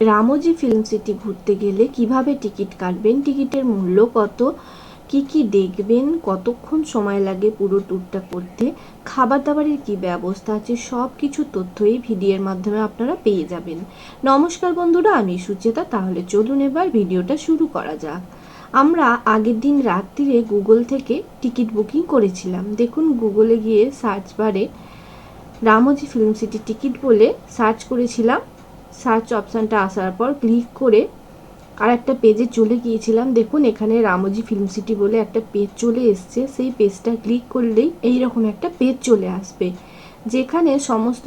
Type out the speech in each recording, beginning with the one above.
Ramoji film city ঘুরতে গেলে কীভাবে টিকিট কাটবেন, টিকিটের মূল্য কত, কি কি দেখবেন, কতক্ষণ সময় লাগে পুরো ট্যুরটা করতে খাবার দাবারের কি ব্যবস্থা আছে সব কিছু তথ্য এই ভিডিওর মাধ্যমে আপনারা পেয়ে যাবেন। নমস্কার বন্ধুরা, আমি সুচেতা, তাহলে চলুন এবার ভিডিওটা শুরু করা যাক। আমরা আগের দিন রাত্রিরে গুগল থেকে টিকিট বুকিং করেছিলাম। দেখুন, গুগলে গিয়ে সার্চ বারে রামোজি ফিল্ম সিটি টিকিট বলে সার্চ করেছিলাম। সার্চ অপশানটা আসার পর ক্লিক করে আর একটা পেজে চলে গিয়েছিলাম। দেখুন, এখানে রামোজি ফিল্ম সিটি বলে একটা পেজ চলে এসছে। সেই পেজটা ক্লিক করলেই এই রকম একটা পেজ চলে আসবে, যেখানে সমস্ত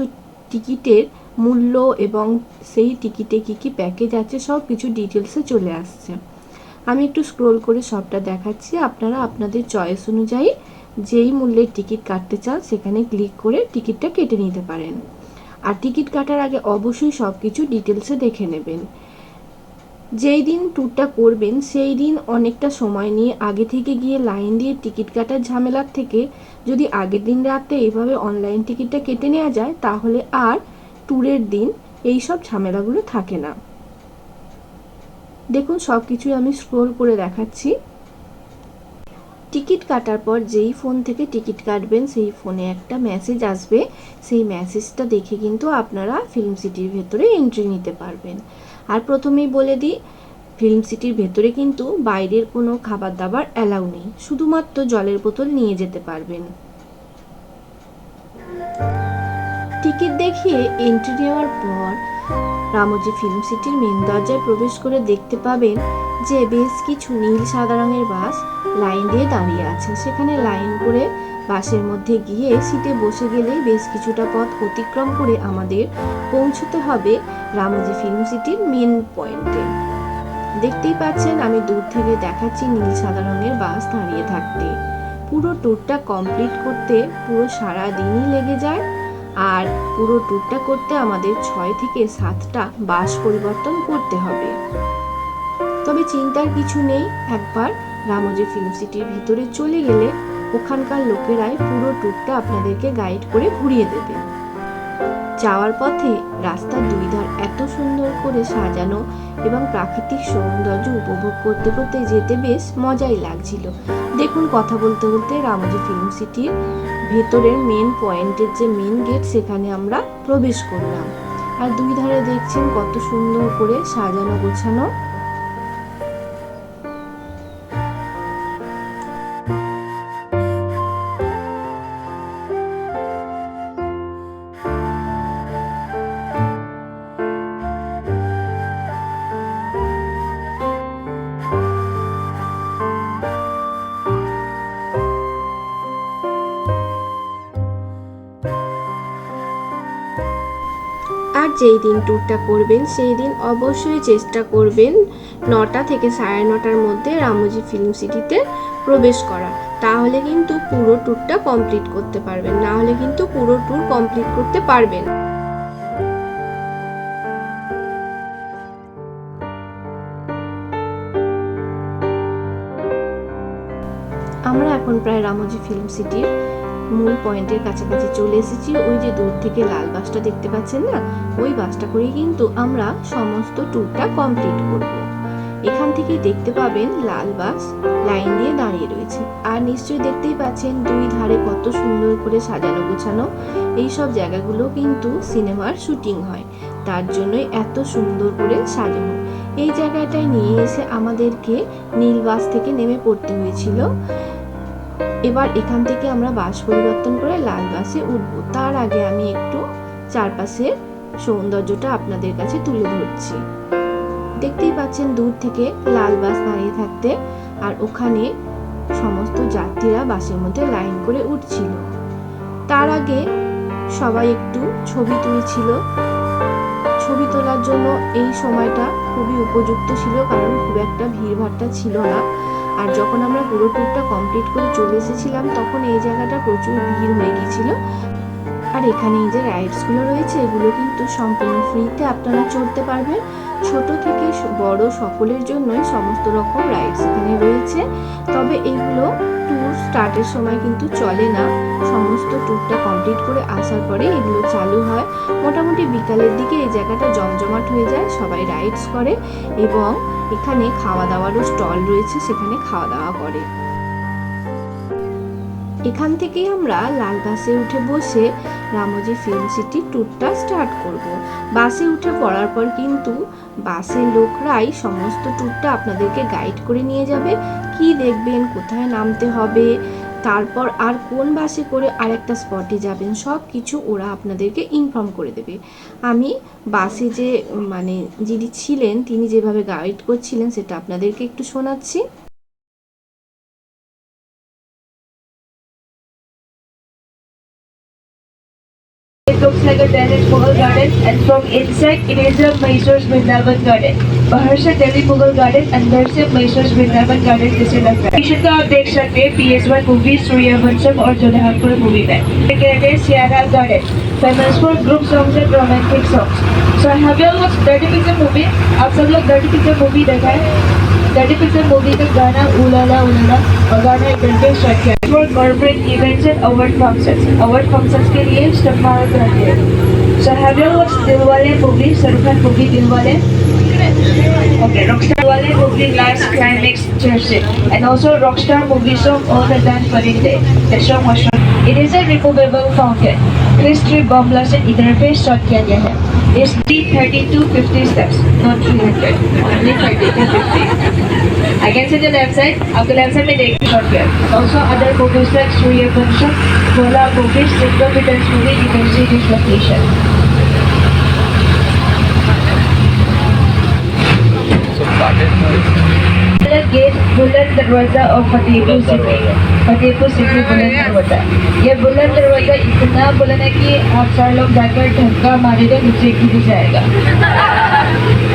টিকিটের মূল্য এবং সেই টিকিটে কী কী প্যাকেজ আছে, সব কিছু ডিটেলসে চলে আসছে। আমি একটু স্ক্রোল করে সবটা দেখাচ্ছি। আপনারা আপনাদের চয়েস অনুযায়ী যেই মূল্যের টিকিট কাটতে চান, সেখানে ক্লিক করে টিকিটটা কেটে নিতে পারেন। আর টিকিট কাটার আগে অবশ্যই সব কিছু ডিটেলসে দেখে নেবেন। যেই দিন ট্যুরটা করবেন, সেই দিন অনেকটা সময় নিয়ে আগে থেকে গিয়ে লাইন দিয়ে টিকিট কাটার ঝামেলার থেকে যদি আগের দিন রাতে এইভাবে অনলাইন টিকিটটা কেটে নেওয়া যায়, তাহলে আর ট্যুরের দিন এই সব ঝামেলাগুলো থাকে না। দেখুন সব কিছুই আমি স্ক্রোল করে দেখাচ্ছি। টিকিট কাটার পর যেই ফোন থেকে টিকিট কাটবেন, সেই ফোনে একটা মেসেজ আসবে। সেই মেসেজটা দেখে কিন্তু আপনারা ফিল্ম সিটির ভেতরে এন্ট্রি নিতে পারবেন। আর প্রথমেই বলে দিই ফিল্ম সিটির ভেতরে কিন্তু বাইরের কোনো খাবার দাবার অ্যালাউ নেই। শুধুমাত্র জলের বোতল নিয়ে যেতে পারবেন। টিকিট দেখিয়ে এন্ট্রি নেওয়ার পর রামোজি ফিল্ম সিটির মেন দরজায় প্রবেশ করে দেখতে পাবেন যে বেশ কিছু নীল সাদা রঙের বাস লাইন দিয়ে দাঁড়িয়ে আছে সেখানে লাইন করে বাসের মধ্যে গিয়ে সিটে বসে গেলেই বেশ কিছুটা পথ অতিক্রম করে আমাদের পৌঁছতে হবে রামজি ফিল্ম সিটির মেন পয়েন্টে দেখতেই পাচ্ছেন, আমি দূর থেকে দেখাচ্ছি নীল সাদা রঙের বাস দাঁড়িয়ে থাকতে। পুরো ট্যুরটা কমপ্লিট করতে পুরো সারা দিনই লেগে যায়। আর পুরো ট্যুরটা করতে আমাদের ছয় থেকে সাতটা বাস পরিবর্তন করতে হবে। তবে চিন্তার কিছু নেই, একবার রামজি ফিল্ম সিটির ভিতরে চলে গেলে ওখানকার লোকেরাই পুরো ট্যুরটা আপনাদেরকে গাইড করে ঘুরিয়ে দেবে। যাওয়ার পথে রাস্তার দুই ধার এত সুন্দর করে সাজানো এবং প্রাকৃতিক সৌন্দর্য উপভোগ করতে করতে যেতে বেশ মজাই লাগছিল। দেখুন কথা বলতে বলতে রামজি ফিল্ম সিটির ভেতরের মেন পয়েন্টের যে মেন গেট সেখানে আমরা প্রবেশ করলাম। আর দুই ধারে দেখছেন কত সুন্দর করে সাজানো গোছানো। যেই দিন ট্যুরটা করবেন, সেই দিন অবশ্যই চেষ্টা করবেন নটা থেকে সাড়ে নটার মধ্যে রামোজি ফিল্ম সিটিতে প্রবেশ করা। তাহলে কিন্তু পুরো ট্যুরটা কমপ্লিট করতে পারবেন। না হলে কিন্তু পুরো ট্যুর কমপ্লিট করতে পারবেন আমরা এখন প্রায় রামোজি ফিল্ম সিটির মূল পয়েন্টের কাছাকাছি চলে এসেছি। ওই যে দূর থেকে লাল বাসটা দেখতে পাচ্ছেন না? ওই বাসটা করেই কিন্তু আমরা সমস্ত ট্যুরটা কমপ্লিট করব। এখান থেকে দেখতে পাবেন লাল বাস লাইন দিয়ে দাঁড়িয়ে রয়েছে। আর নিশ্চয়ই দেখতেই পাচ্ছেন দুই ধারে কত সুন্দর করে সাজানো গোছানো। এই সব জায়গাগুলো কিন্তু সিনেমার শুটিং হয়। তার জন্যই এত সুন্দর করে সাজানো। এই জায়গাটায় নিয়ে এসে আমাদেরকে নীল বাস থেকে নেমে পড়তে হয়েছিল। এবার এখান থেকে আমরা বাস পরিবর্তন করে লাল বাসে উঠব। তার আগে আমি একটু চারপাশের সৌন্দর্যটা আপনাদের কাছে তুলে ধরছি। দেখতেই পাচ্ছেন দূর থেকে লাল বাস দাঁড়িয়ে থাকতে আর ওখানে সমস্ত যাত্রীরা বাসের মধ্যে লাইন করে উঠছিল। তার আগে সবাই একটু ছবি তুলছিল। ছবি তোলার জন্য এই সময়টা খুবই উপযুক্ত ছিল কারণ খুব একটা ভিড়ভাট্টা ছিল না। আর যখন আমরা পুরো ট্যুরটা কমপ্লিট করে চলে এসেছিলাম, তখন এই জায়গাটা প্রচুর ভিড় হয়ে গিয়েছিল আর এখানে এই যে রাইডসগুলো রয়েছে, এগুলো কিন্তু সম্পূর্ণ ফ্রিতে আপনারা চড়তে পারবেন। ছোট থেকে বড় সকলের জন্যই সমস্ত রকম রাইডস এখানে রয়েছে। তবে এগুলো ট্যুর স্টার্টের সময় কিন্তু চলে না। সমস্ত ট্যুরটা কমপ্লিট করে আসার পরে এগুলো চালু হয়। মোটামুটি বিকালের দিকে এই জায়গাটা জমজমাট হয়ে যায়, সবাই রাইডস করে এবং এখানে খাওয়া দাওয়ারও স্টল রয়েছে, সেখানে খাওয়া দাওয়া করে। এখান থেকেই আমরা লাল বাসে উঠে বসে রামোজি ফিল্ম সিটি ট্যুরটা স্টার্ট করব। বাসে উঠে পড়ার পর কিন্তু বাসের লোকরাই সমস্ত ট্যুরটা আপনাদেরকে গাইড করে নিয়ে যাবে। কি দেখবেন, কোথায় নামতে হবে, তারপর আর কোন বাসে করে আরেকটা স্পটে যাবেন সব কিছু ওরা আপনাদেরকে ইনফর্ম করে দেবে। আমি বাসে যে মানে যিনি ছিলেন, তিনি যেভাবে গাইড করছিলেন, সেটা আপনাদেরকে একটু শোনাচ্ছি। Looks like a Delhi Mughal garden and from inside it is a Mysore's Vrindavan garden. बाहर से दिल्ली मुगल गार्डन अंदर से मैसूर वृंदावन गार्डन जैसे लगता है स्टेशन का आप देख सकते हैं P S one movie Sooryavansham और जोधपुर मूवी में। कहते हैं Sierra garden famous for group songs and romantic songs so have you movie आप सब लोग डर्टी पिक्चर मूवी देखा है? डर्टी पिक्चर मूवी का गाना उलाला उलाला और गाना इंटरव्यू स्टार्ट किया for corporate events and award functions award functions के लिए इस्तेमाल करते हैं so have you watch Dilwale movie Shahrukh Khan movie Wale movie last climax Jersey and also Rockstar movie song All the Dance for It Day. The song was shot. It is a removable fountain. फिर three bomb blasted इधर पे shot किया गया है। इस D thirty two fifty steps not three hundred only thirty two fifty I can see the left side आपको left side में देख शॉट किया। Also other focus tracks to your function बोला focus sicko fitters movie you can see this location started. Buland Darwaza और Fatehpur city. Fatehpur city हाँ, बुलंद दरवाज़ा। यह बुलंद दरवाज़ा इतना बुलंद है कि आप सारे लोग जाकर धक्का मारे तो दूसरे की भी जाएगा।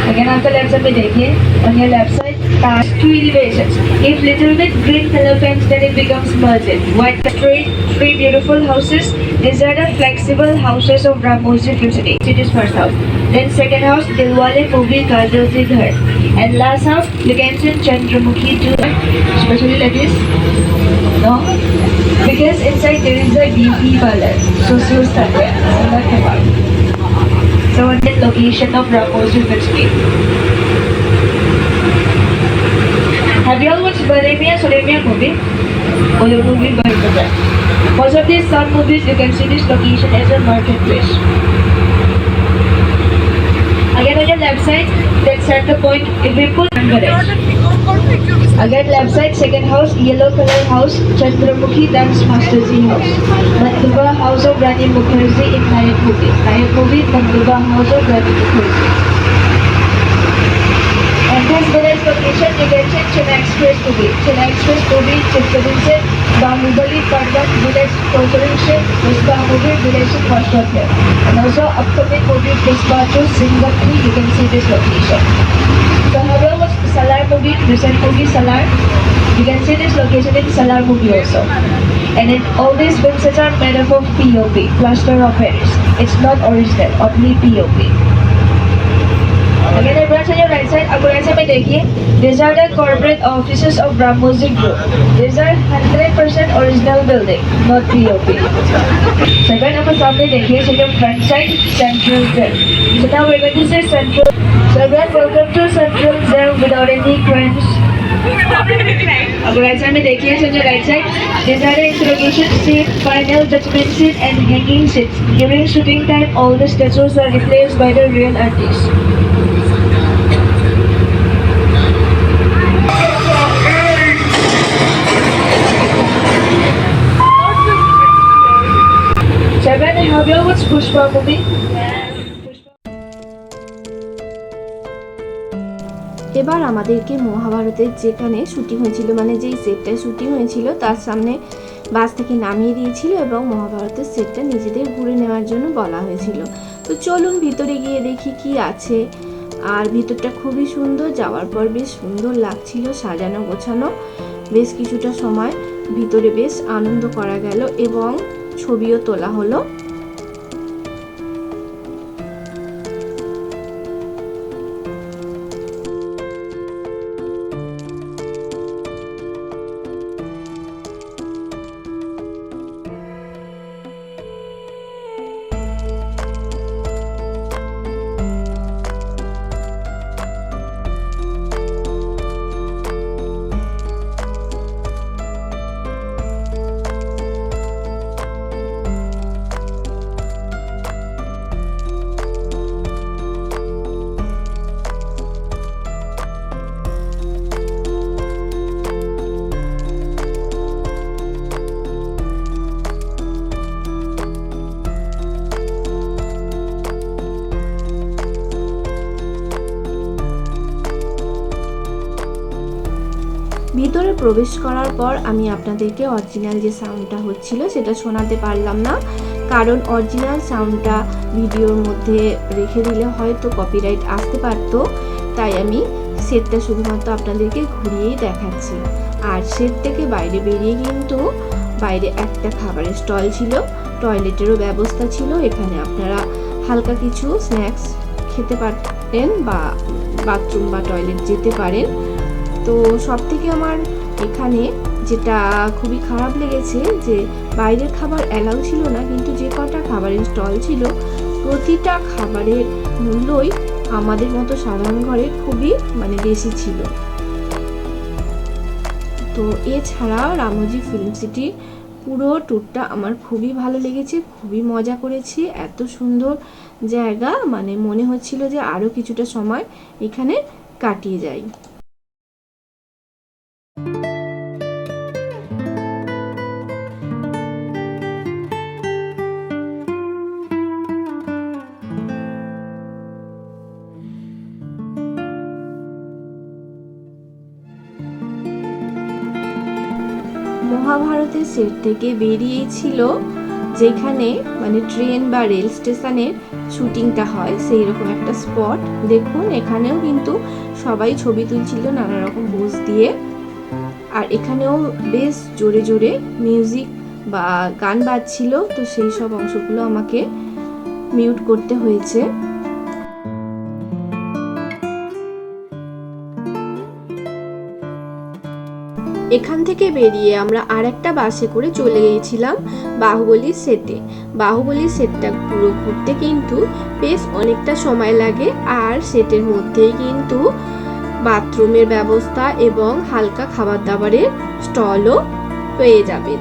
अगर आपका लेफ़्ट साइड में देखिए और यह left side pass to elevation if little bit green colour paint then it becomes merged white country three beautiful houses this are the flexible houses of Ramoji future it first house then second house Dilwale movie Kajol से घर And last house, you can see Chandramukhi too. Especially like this. No? Because inside there is a beauty parlor. So, so start there. So, the location of Film City. Have you all watched Balemia Solemia movie? Or the movie Balemia? Most of these Sun movies, you can see this location as a marketplace. Again on your left side, let's at the point. If we put. Again left side, second house, yellow color house, Chandramukhi Dance Masterji house. Manduba house of Rani Mukherjee in Nayak movie. Nayak movie, Manduba house of Rani Mukherjee. Chennai Express too भी Chennai express to भी चित्रदुर्ग से बाहुबली पर्वत village कोचरिंग से उसका movie village वर्षवत है and also upcoming movie Dispatcho Singapore you can see this location. The other was Salar movie, recent movie Salar. You can see this location in Salar movie also. And it always been such a metaphor of POP, Plaster of Paris. It's not original, only POP. Mumbai Dekhi, these are the corporate offices of Brahmosi Group. These are 100% original building, not POP. Second, our samne dekhiye, second front side, central there. So now we're going to say central. So everyone, welcome to central there without any cramps. अब right side में देखिए सो जो right side this are introduction seat final judgement seat and hanging seats during shooting time all the statues are replaced by the real artist এবার আমাদেরকে মহাভারতের যেখানে shooting হয়েছিল মানে যেই সেটটায় শুটিং হয়েছিল, তার সামনে বাস থেকে নামিয়ে দিয়েছিল এবং মহাভারতের সেটটা নিজেদের ঘুরে নেওয়ার জন্য বলা হয়েছিল। তো চলুন ভিতরে গিয়ে দেখি কি আছে। আর ভিতরটা খুবই সুন্দর, যাওয়ার পর বেশ সুন্দর লাগছিল সাজানো গোছানো। বেশ কিছুটা সময় ভিতরে বেশ আনন্দ করা গেল এবং ছবিও তোলা হলো। প্রবেশ করার পর আমি আপনাদেরকে অরিজিনাল যে সাউন্ডটা হচ্ছিল সেটা শোনাতে পারলাম না। কারণ অরিজিনাল সাউন্ডটা ভিডিওর মধ্যে রেখে দিলে হয়তো কপিরাইট আসতে পারতো। তাই আমি সেটটা শুধুমাত্র আপনাদেরকে ঘুরিয়েই দেখাচ্ছি। আর সেট থেকে বাইরে বেরিয়ে কিন্তু বাইরে একটা খাবারের স্টল ছিল টয়লেটেরও ব্যবস্থা ছিল। এখানে আপনারা হালকা কিছু স্ন্যাক্স খেতে পারেন বা বাথরুম বা টয়লেট যেতে পারেন। তো সব থেকে আমার এখানে যেটা খুবই খারাপ লেগেছে যে বাইরের খাবার অ্যালাউ ছিল না, কিন্তু যে কটা খাবারের স্টল ছিল, প্রতিটা খাবারের মূল্যই আমাদের মতো সাধারণ ঘরে খুবই মানে বেশি ছিল। তো এছাড়াও রামোজি ফিল্ম সিটি পুরো ট্যুরটা আমার খুবই ভালো লেগেছে, খুবই মজা করেছি, এত সুন্দর জায়গা মানে মনে হচ্ছিল যে আরও কিছুটা সময় এখানে কাটিয়ে যাই। সেট থেকে বেরিয়েই ছিল যেখানে মানে ট্রেন বা রেল স্টেশনের শুটিংটা হয় সেই রকম একটা স্পট। দেখুন, এখানেও কিন্তু সবাই ছবি তুলছিল নানা রকম পোজ দিয়ে। আর এখানেও বেশ জোরে জোরে মিউজিক বা গান বাজছিল, তো সেই সব অংশগুলো আমাকে মিউট করতে হয়েছে। এখান থেকে বেরিয়ে আমরা আর একটা বাসে করে চলে গিয়েছিলাম বাহুবলী সেটে বাহুবলী সেটটা পুরো ঘুরতে কিন্তু বেশ অনেকটা সময় লাগে আর সেটের মধ্যেই কিন্তু বাথরুমের ব্যবস্থা এবং হালকা খাবার দাবারের স্টলও পেয়ে যাবেন।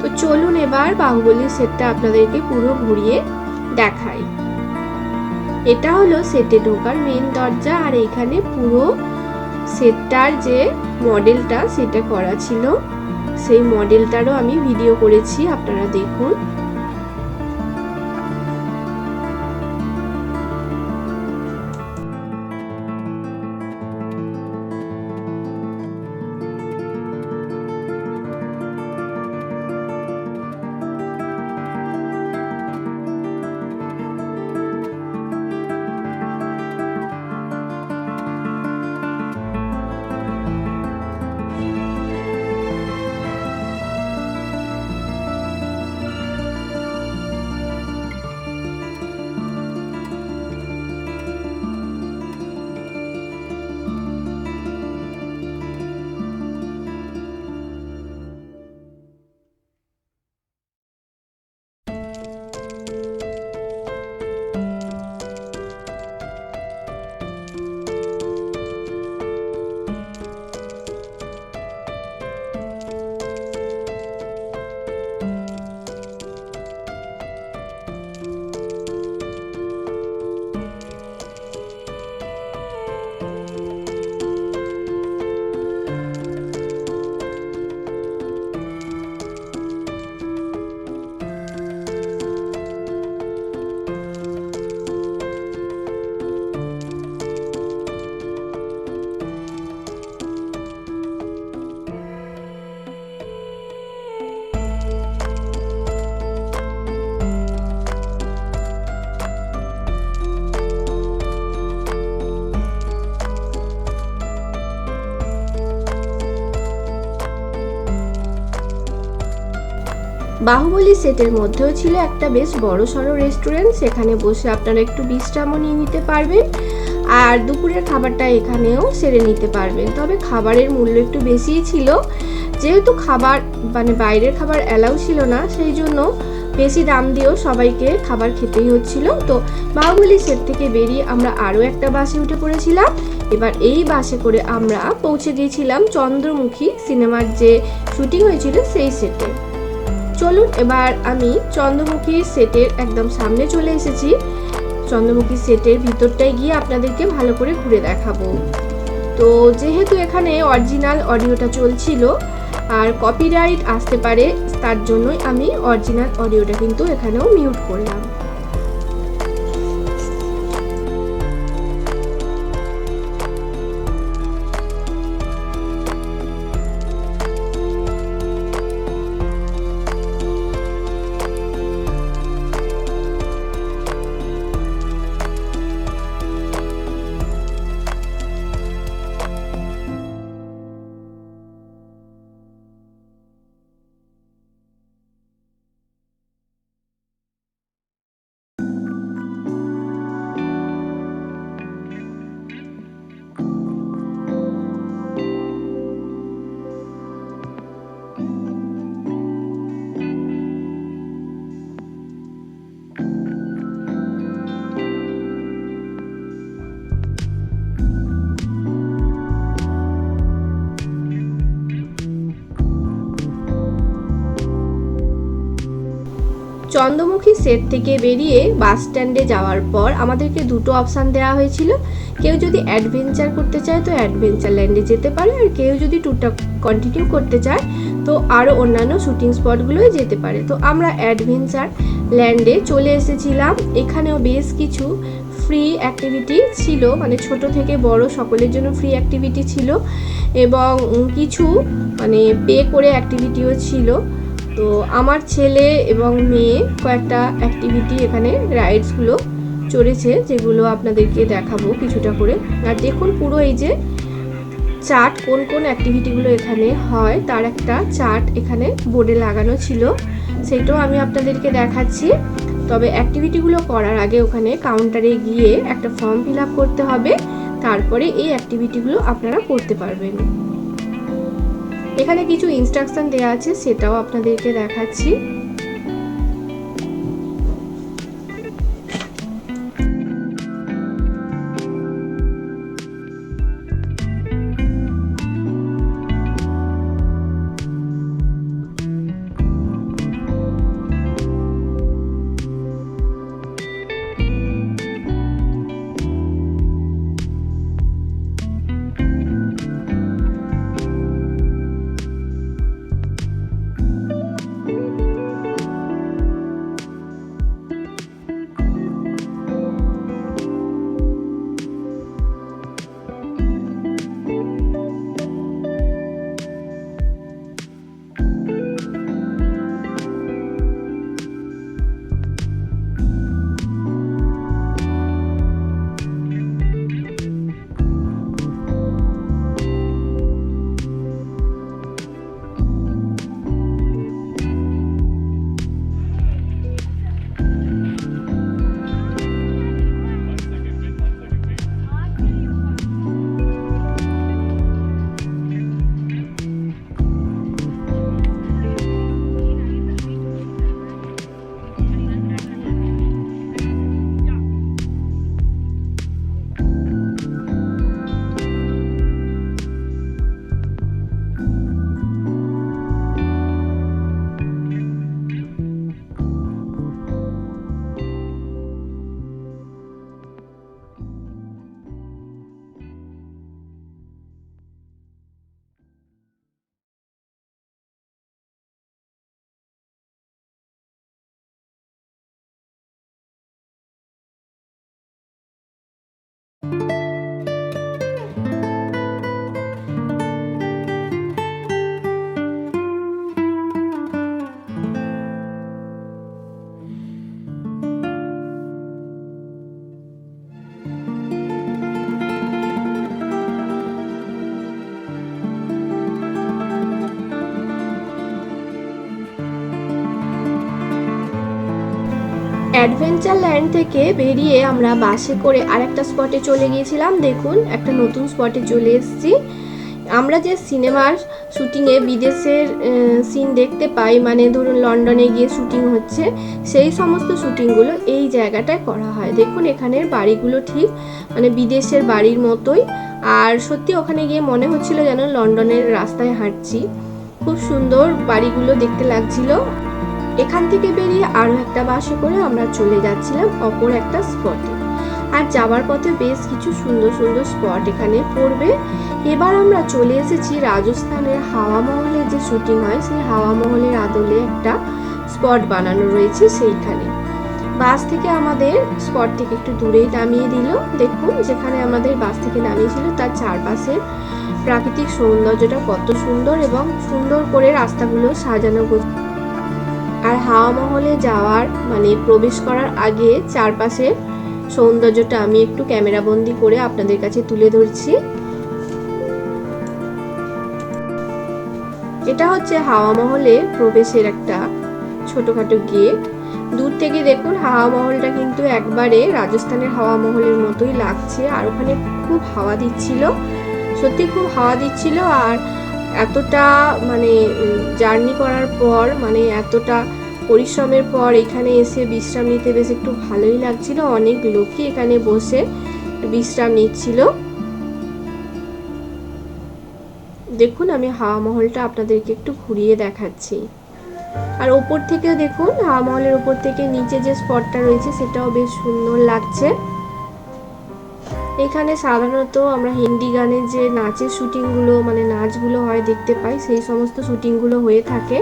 তো চলুন এবার বাহুবলী সেটটা আপনাদেরকে পুরো ঘুরিয়ে দেখাই। এটা হলো সেটে ঢোকার মেন দরজা আর এখানে পুরো সেটটার যে মডেলটা সেটা করা ছিল সেই মডেলটারও আমি ভিডিও করেছি আপনারা দেখুন। বাহুবলী সেটের মধ্যেও ছিল একটা বেশ বড় সড়ো রেস্টুরেন্ট, সেখানে বসে আপনারা একটু বিশ্রামও নিয়ে নিতে পারবেন আর দুপুরের খাবারটা এখানেও সেরে নিতে পারবেন। তবে খাবারের মূল্য একটু বেশিই ছিল। যেহেতু খাবার মানে বাইরের খাবার অ্যালাউ ছিল না, সেই জন্য বেশি দাম দিয়েও সবাইকে খাবার খেতেই হচ্ছিল। তো বাহুবলী সেট থেকে বেরিয়ে আমরা আরও একটা বাসে উঠে পড়েছিলাম। এবার এই বাসে করে আমরা পৌঁছে গিয়েছিলাম চন্দ্রমুখী সিনেমার যে শুটিং হয়েছিল সেই সেটে। চলুন, এবার আমি চন্দ্রমুখী সেটের একদম সামনে চলে এসেছি। চন্দ্রমুখী সেটের ভিতরটায় গিয়ে আপনাদেরকে ভালো করে ঘুরে দেখাবো। তো যেহেতু এখানে অরিজিনাল অডিওটা চলছিল, আর কপিরাইট আসতে পারে, তার জন্যই আমি অরিজিনাল অডিওটা কিন্তু এখানেও মিউট করলাম। চন্দ্রমুখী সেট থেকে বেরিয়ে বাস স্ট্যান্ডে যাওয়ার পর আমাদেরকে দুটো অপশান দেওয়া হয়েছিল। কেউ যদি অ্যাডভেঞ্চার করতে চায় তো অ্যাডভেঞ্চার ল্যান্ডে যেতে পারে, আর কেউ যদি ট্যুরটা কন্টিনিউ করতে চায় তো আরও অন্যান্য শুটিং স্পটগুলোয় যেতে পারে। তো আমরা অ্যাডভেঞ্চার ল্যান্ডে চলে এসেছিলাম। এখানেও বেশ কিছু ফ্রি অ্যাক্টিভিটি ছিল মানে ছোট থেকে বড় সকলের জন্য ফ্রি অ্যাক্টিভিটি ছিল এবং কিছু মানে পে করে অ্যাক্টিভিটিও ছিল। তো আমার ছেলে এবং মেয়ে কয়েকটা অ্যাক্টিভিটি এখানে রাইডসগুলো চড়েছে, যেগুলো আপনাদেরকে দেখাবো কিছুটা করে। আর দেখুন পুরো এই যে চার্ট কোন কোন অ্যাক্টিভিটিগুলো এখানে হয়, তার একটা চার্ট এখানে বোর্ডে লাগানো ছিল। সেটাও আমি আপনাদেরকে দেখাচ্ছি। তবে অ্যাক্টিভিটিগুলো করার আগে ওখানে কাউন্টারে গিয়ে একটা ফর্ম ফিল করতে হবে। তারপরে এই অ্যাক্টিভিটিগুলো আপনারা করতে পারবেন। এখানে কিছু ইনস্ট্রাকশন দেওয়া আছে সেটাও আপনাদেরকে দেখাচ্ছি। অ্যাডভেঞ্চার ল্যান্ড থেকে বেরিয়ে আমরা বাসে করে আরেকটা স্পটে চলে গিয়েছিলাম। দেখুন, একটা নতুন স্পটে চলে এসেছি। আমরা যে সিনেমার শুটিংয়ে বিদেশের সিন দেখতে পাই মানে ধরুন লন্ডনে গিয়ে শুটিং হচ্ছে, সেই সমস্ত শুটিংগুলো এই জায়গাটায় করা হয়। দেখুন, এখানের বাড়িগুলো ঠিক মানে বিদেশের বাড়ির মতোই। আর সত্যি ওখানে গিয়ে মনে হচ্ছিল যেন লন্ডনের রাস্তায় হাঁটছি। খুব সুন্দর বাড়িগুলো দেখতে লাগছিল। এখান থেকে বেরিয়ে আরও একটা বাসে করে আমরা চলে যাচ্ছিলাম অপর একটা স্পটে আর যাওয়ার পথে বেশ কিছু সুন্দর সুন্দর স্পট এখানে পড়বে। এবার আমরা চলে এসেছি রাজস্থানের হাওয়া মহলে। যে শুটিং হয়, সেই হাওয়া মহলের আদলে একটা স্পট বানানো রয়েছে সেইখানে। বাস থেকে আমাদের স্পট থেকে একটু দূরেই নামিয়ে দিল। দেখুন, যেখানে আমাদের বাস থেকে নামিয়েছিল, তার চারপাশে প্রাকৃতিক সৌন্দর্যটা কত সুন্দর এবং সুন্দর করে রাস্তাগুলো সাজানো আর হাওয়া মহলে যাওয়ার মানে প্রবেশ করার আগে চারপাশে সৌন্দর্যটা আমি একটু ক্যামেরা বন্দি করে আপনাদের কাছে তুলে ধরছি। এটা হচ্ছে হাওয়া মহলে প্রবেশের একটা ছোটখাটো গেট। দূর থেকে দেখুন হাওয়া মহলটা কিন্তু একবারে রাজস্থানের হাওয়া মহলের মতোই লাগছে, আর ওখানে খুব হাওয়া দিচ্ছিল। সত্যি খুব হাওয়া দিচ্ছিল আর এতটা মানে জার্নি করার পর মানে এতটা পরিশ্রমের পর এখানে এসে বিশ্রাম নিতে বেশ একটু ভালোই লাগছিল। অনেক লোকই এখানে বসে বিশ্রাম নিচ্ছিল। দেখুন, আমি হাওয়া মহলটা আপনাদেরকে একটু ঘুরিয়ে দেখাচ্ছি। আর ওপর থেকেও দেখুন, হাওয়া মহলের ওপর থেকে নিচে যে স্পটটা রয়েছে, সেটাও বেশ সুন্দর লাগছে। এখানে সাধারণত আমরা হিন্দি গানের যে নাচের শুটিংগুলো মানে নাচগুলো হয় দেখতে পাই, সেই সমস্ত শুটিংগুলো হয়ে থাকে।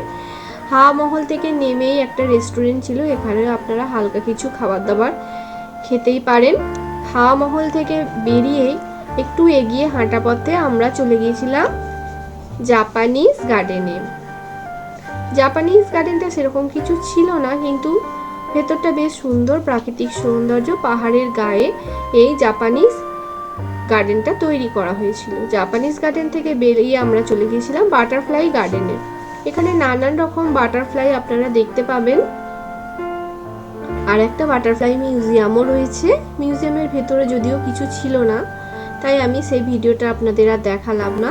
হাওয়া মহল থেকে নেমেই একটা রেস্টুরেন্ট ছিল, এখানে আপনারা হালকা কিছু খাবার দাবার খেতেই পারেন। হাওয়া মহল থেকে বেরিয়েই একটু এগিয়ে হাঁটা পথে আমরা চলে গিয়েছিলাম জাপানিজ গার্ডেনে জাপানিজ গার্ডেনটা সেরকম কিছু ছিল না, কিন্তু ভেতরটা বেশ সুন্দর, প্রাকৃতিক সৌন্দর্য, পাহাড়ের গায়ে এই জাপানিজ গার্ডেনটা তৈরি করা হয়েছিল। জাপানিজ গার্ডেন থেকে বেরিয়ে আমরা চলে গিয়েছিলাম বাটারফ্লাই গার্ডেনে এখানে নানান রকম বাটারফ্লাই আপনারা দেখতে পাবেন। আর একটা বাটারফ্লাই মিউজিয়ামও রয়েছে। মিউজিয়ামের ভেতরে যদিও কিছু ছিল না, তাই আমি সেই ভিডিওটা আপনাদের আর দেখালাম না।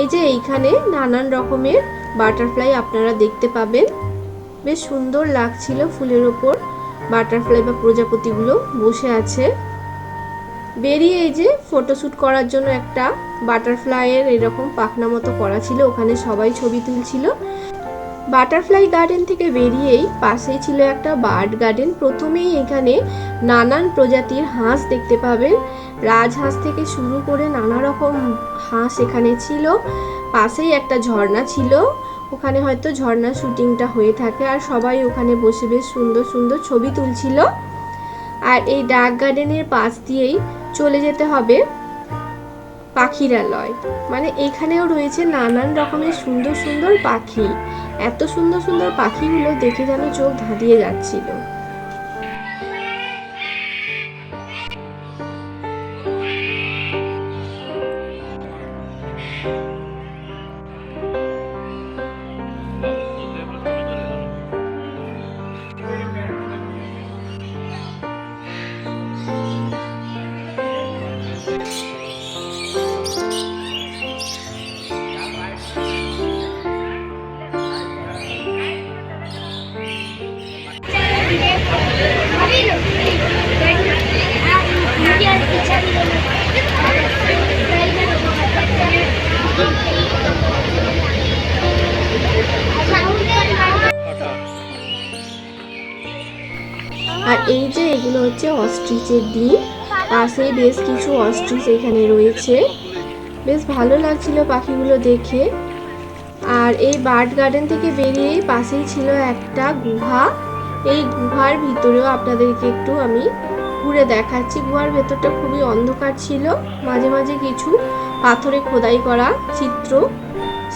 এই যে এইখানে নানান রকমের বাটারফ্লাই আপনারা দেখতে পাবেন। বেশ সুন্দর লাগছিল ফুলের ওপর। বাটারফ্লাই বা প্রজাপতিগুলো বসে আছে। বেরিয়ে এই যে ফটোশ্যুট করার জন্য একটা বাটারফ্লাইয়ের এরকম পাখনা মতো করা ছিল, ওখানে সবাই ছবি তুলছিল। বাটারফ্লাই গার্ডেন থেকে বেরিয়েই পাশেই ছিল একটা বার্ড গার্ডেন প্রথমেই এখানে নানান প্রজাতির হাঁস দেখতে পাবেন। রাজহাঁস থেকে শুরু করে নানা রকম হাঁস এখানে ছিল। পাশেই একটা ঝর্ণা ছিল। ওখানে হয়তো ঝর্ণা শুটিংটা হয়ে থাকে আর সবাই ওখানে বসে বেশ সুন্দর সুন্দর ছবি তুলছিল। আর এই ডাক গার্ডেনের পাশ দিয়েই চলে যেতে হবে পাখিরালয় মানে এখানেও রয়েছে নানান রকমের সুন্দর সুন্দর পাখি। এত সুন্দর সুন্দর পাখিগুলো দেখে যেন চোখ ধাঁধিয়ে যাচ্ছিল। এই যে এগুলো হচ্ছে অস্ট্রিচের ডিম পাশেই বেশ কিছু অস্ট্রিচ এখানে রয়েছে। বেশ ভালো লাগছিল পাখিগুলো দেখে। আর এই বার্ড গার্ডেন থেকে বেরিয়ে পাশেই ছিল একটা গুহা। এই গুহার ভিতরেও আপনাদেরকে একটু আমি ঘুরে দেখাচ্ছি। গুহার ভেতরটা খুবই অন্ধকার ছিল। মাঝে মাঝে কিছু পাথরে খোদাই করা চিত্র।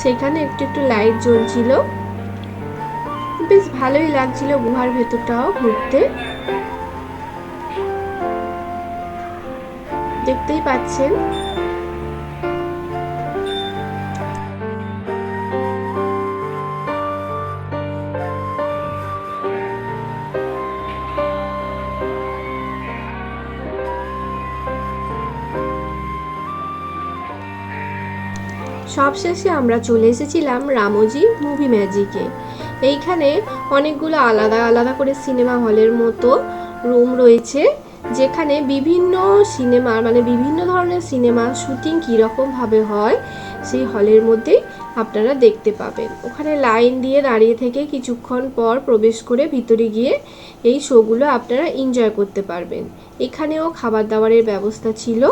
সেখানে একটু একটু লাইট জ্বলছিল। বেশ ভালোই লাগছিল গুহার ভেতরটাও ঘুরতে। দেখতেই পাচ্ছেন। সবশেষে আমরা চলে এসেছিলাম রামোজি মুভি ম্যাজিকে এইখানে অনেকগুলো আলাদা আলাদা করে সিনেমা হলের মতো রুম রয়েছে, যেখানে বিভিন্ন সিনেমা মানে বিভিন্ন ধরনের সিনেমা শুটিং কীরকমভাবে হয়, সেই হলের মধ্যেই আপনারা দেখতে পাবেন। ওখানে লাইন দিয়ে দাঁড়িয়ে থেকে কিছুক্ষণ পর প্রবেশ করে ভিতরে গিয়ে এই শোগুলো আপনারা এনজয় করতে পারবেন। এখানেও খাবার দাবারের ব্যবস্থা ছিল।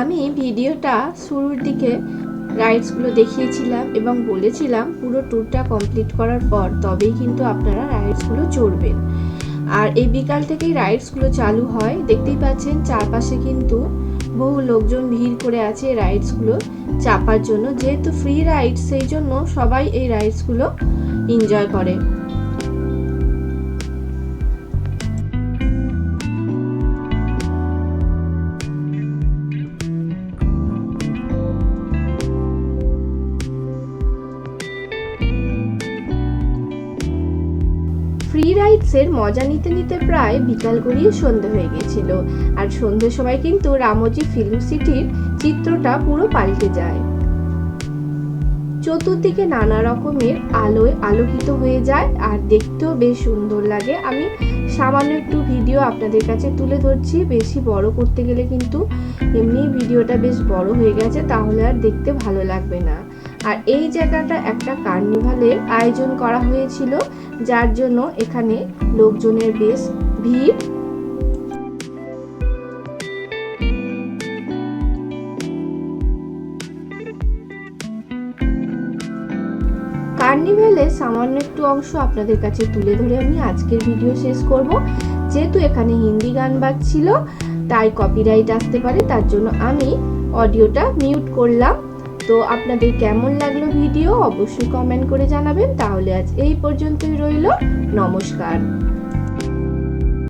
আমি ভিডিওটা শুরুর দিকে রাইডসগুলো দেখিয়েছিলাম এবং বলেছিলাম পুরো ট্যুরটা কমপ্লিট করার পর তবেই কিন্তু আপনারা রাইডসগুলো চড়বেন। আর এই বিকাল থেকেই রাইডসগুলো চালু হয়। দেখতেই পাচ্ছেন চারপাশে কিন্তু বহু লোকজন ভিড় করে আছে রাইডসগুলো চাপার জন্য। যেহেতু ফ্রি রাইডস, সেই জন্য সবাই এই রাইডসগুলো এনজয় করে। রাইডসের মজা নিতে নিতে প্রায় বিকাল গড়িয়ে সন্ধে হয়ে গেছিল আর সন্ধ্যের সময় কিন্তু রামজি ফিল্ম সিটির চিত্রটা পুরো পাল্টে যায়। চতুর্দিকে নানা রকমের আলোয় আলোকিত হয়ে যায়, আর দেখতেও বেশ সুন্দর লাগে। আমি সামান্য একটু ভিডিও আপনাদের কাছে তুলে ধরছি। বেশি বড় করতে গেলে কিন্তু এমনি ভিডিওটা বেশ বড় হয়ে গেছে, তাহলে আর দেখতে ভালো লাগবে না। আর এই জায়গাটা একটা কার্নিভালের আয়োজন করা হয়েছিল। যার জন্য এখানে লোকজনের বেশ ভিড়। কার্নিভ্যালের সামান্য একটু অংশ আপনাদের কাছে তুলে ধরে আমি আজকের ভিডিও শেষ করব। যেহেতু এখানে হিন্দি গান বাজছিল, তাই কপিরাইট আসতে পারে, তার জন্য আমি অডিওটা মিউট করলাম। তো আপনাদের কেমন লাগল ভিডিও অবশ্যই কমেন্ট করে জানাবেন। তাহলে আজ এই পর্যন্তই রইল। নমস্কার।